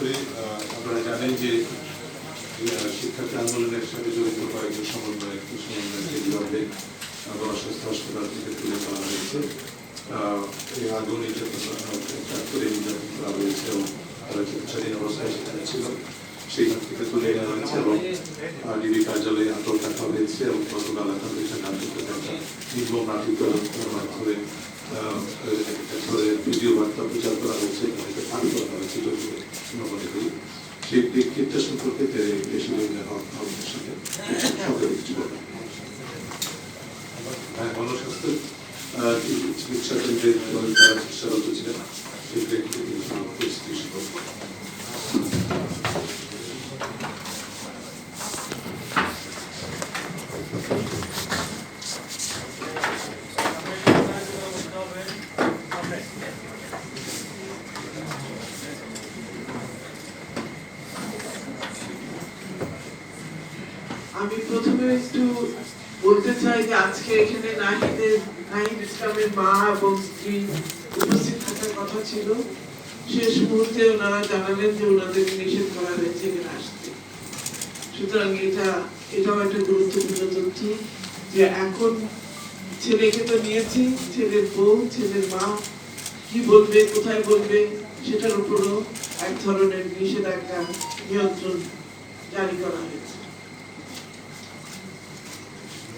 করি আপনারা জানেন যে শিক্ষার্থী আন্দোলনের সাথে জড়িত কয়েকজন সমন্বয় সমন্বয়কে বিভাগে গণস্বাস্থ্য হাসপাতাল থেকে তুলে নেওয়া হয়েছে। এই আগুন নির্যাতন করে নির্যাতন করা হয়েছে এবং তারা চিকিৎসাধীন অবস্থায় সেখানে ছিল। সেইখান থেকে তুলে নেওয়া হয়েছে এবং ডিবি কার্যালয়ে আটক রাখা হয়েছে এবং গতকাল এখন বিষয়ে নাটকের একটা নির্মম নাটকের মাধ্যমে ভিডিও বার্তা প্রচার করা হয়েছে অনেকে পান করা হয়েছে যদি আমরা করি সেই প্রেক্ষিতটা সম্পর্কে কিছু হ্যাঁ চিকিৎসা কেন্দ্রের তারা চিকিৎসারত ছিলেন সেই প্রেক্ষিতে তিনি পরিস্থিতি সম্পর্কে আমি প্রথমে একটু বলতে চাই যে আজকে এখানে নাহিদের, নাহিদ ইসলামের মা এবং স্ত্রী উপস্থিত থাকার কথা ছিল। শেষ মুহূর্তে ওনারা জানালেন যে ওনাদের নিষেধ করা হয়েছে এখানে আসতে। সুতরাং এটা, এটাও একটা গুরুত্বপূর্ণ তথ্য যে এখন ছেলেকে তো নিয়েছি, ছেলের বউ, ছেলের মা, কি বলবে, কোথায় বলবে, সেটার উপরও এক ধরনের নিষেধাজ্ঞা নিয়ন্ত্রণ জারি করা হয়েছে।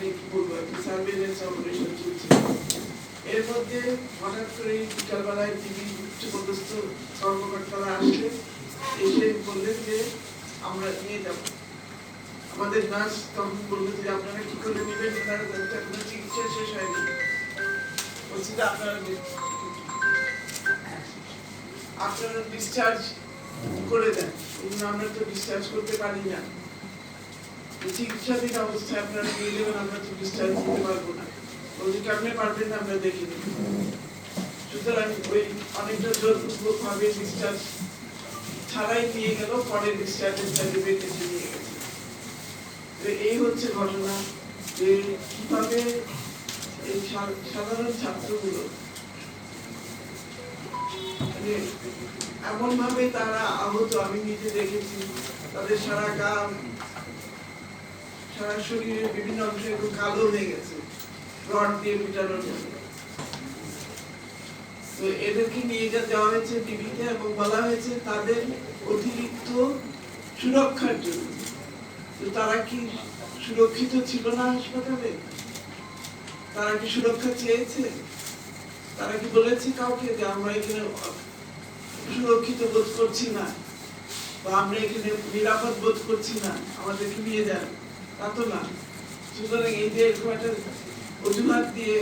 মানে কি বলব একটা সার্ভেলেন্স অপারেশন চলছে এর মধ্যে হঠাৎ করে বিকালবেলায় তিনি উচ্চপদস্থ কর্মকর্তারা আসলেন এসে বললেন যে, আমরা নিয়ে যাব। আমাদের নার্স তখন বলল যে, আপনারা কি করে নেবেন? ওনারা বলতে এখনও চিকিৎসা শেষ হয়নি। বলছি যে আপনারা আপনারা ডিসচার্জ করে দেন। আমরা তো ডিসচার্জ করতে পারি না। চিকিৎসাধীন অবস্থায় আপনারা নিয়ে নেবেন, আমরা ডিসচার্জ দিতে পারব না। বলছি, কেমনে পারবেন আমরা দেখে সুতরাং ওই অনেকটা জোরপূর্বক ভাবে ডিসচার্জ ছাড়াই নিয়ে গেল, পরে ডিসচার্জের সার্টিফিকেট এসে নিয়ে গেছে। এই হচ্ছে ঘটনা যে কীভাবে এই সাধারণ ছাত্রগুলো মানে এমন ভাবে তারা আহত, আমি নিজে দেখেছি, তাদের সারা গা সারা শরীরের বিভিন্ন অংশ একটু কালো হয়ে গেছে। রড দিয়ে পিটানোর জন্য। তো এদেরকে নিয়ে যাওয়া হয়েছে টিভিতে এবং বলা হয়েছে তাদের অতিরিক্ত সুরক্ষার জন্য। তো তারা কি সুরক্ষিত ছিল না হাসপাতালে? তারা কি সুরক্ষা চেয়েছে? তারা কি বলেছে কাউকে যে আমরা এখানে সুরক্ষিত বোধ করছি না? বা আমরা এখানে নিরাপদ বোধ করছি না? আমাদেরকে নিয়ে যান। তা তো না। সুতরাং এই যে এরকম একটা অজুহাত দিয়ে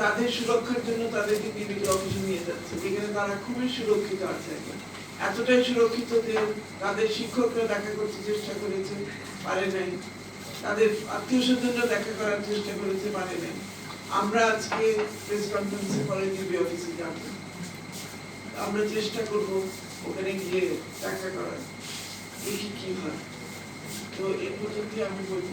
তাদের সুরক্ষার জন্য তাদেরকে অফিসে নিয়ে যাচ্ছে, যেখানে তারা খুবই সুরক্ষিত আছে এতটাই সুরক্ষিত যে তাদের শিক্ষকরা দেখা করতে চেষ্টা করেছে, পারে নাই। তাদের আত্মীয় স্বজনরা দেখা করার চেষ্টা করেছে, পারে নাই। আমরা আজকে প্রেস কনফারেন্সে পরে অফিসে যাব। আমরা চেষ্টা করব ওখানে গিয়ে দেখা করার। দেখি কি হয়। তো এই পর্যন্ত আমি বলি